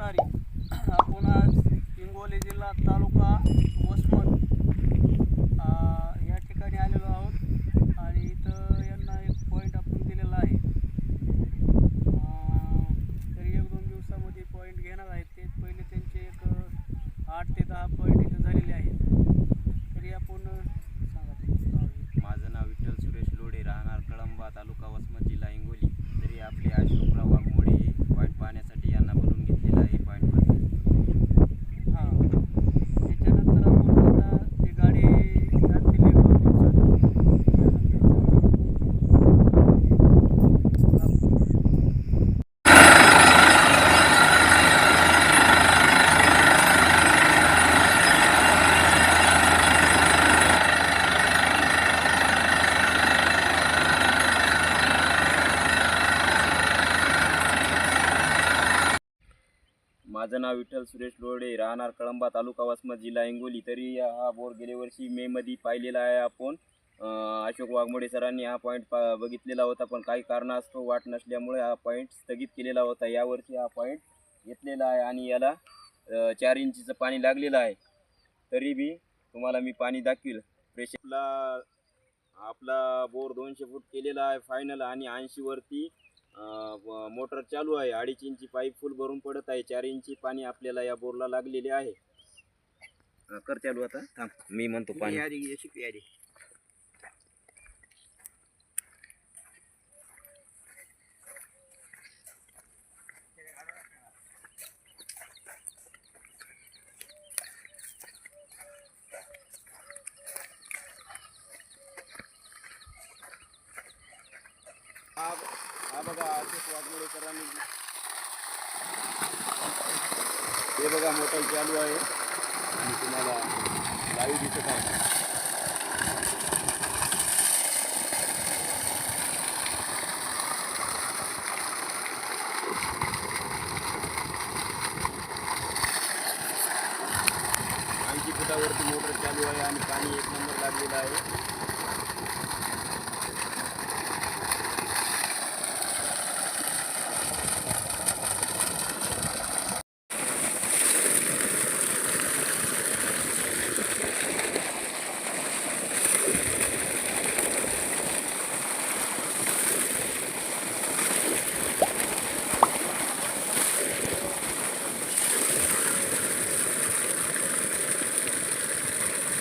असणारी आपण आज हिंगोली जिल्हा तालुका वसमत या ठिकाणी आलेलो आहोत. आणि इथं यांना एक पॉईंट आपण दिलेला आहे. तरी एक दोन दिवसामध्ये पॉईंट घेणार आहेत ते. पहिले त्यांचे एक आठ ते दहा पॉईंट इथं झालेले आहेत. तरी आपण सांगा माझं नाव विठ्ठल सुरेश लोढे राहणार कळंबा तालुका वसमत जिल्हा हिंगोली. तरी आपले अशोकराव वाघमोडे हे पॉईंट पाहण्यासाठी यांना बोलून घेतलेलं आहे पॉईंटवर हां त्याच्यानंतर आपण आता ती गाडी जातील एक दोन दिवसात माझं नाव विठ्ठल सुरेश लोडे राहणार कळंबा तालुका वसमत जिल्हा हिंगोली. तरी हा बोर गेल्या वर्षी मेमध्ये पाहिलेला आहे आपण. अशोक वाघमोडे सरांनी हा पॉईंट पा बघितलेला होता पण काही कारणास्तव वाट नसल्यामुळे हा पॉईंट स्थगित केलेला होता. यावर्षी हा पॉईंट घेतलेला आहे आणि याला चार इंचीचं पाणी लागलेलं आहे. तरी बी तुम्हाला मी पाणी दाखवील. प्रेशरला आपला बोर दोनशे फूट केलेला आहे फायनल आणि ऐंशीवरती मोटर चालू आहे. अडीच इंची पाईप फुल भरून पडत आहे. चार इंची पाणी आपल्याला या बोरला लागलेले आहे. कर चालू आता. थांब. मी म्हणतो पाणी. हा हे बघा मोटर चालू आहे. आणि तुम्हाला लाईव्ह दिसत आहे. ऐंशी फुटावरती मोटर चालू आहे आणि पाणी एक नंबर लागलेलं आहे.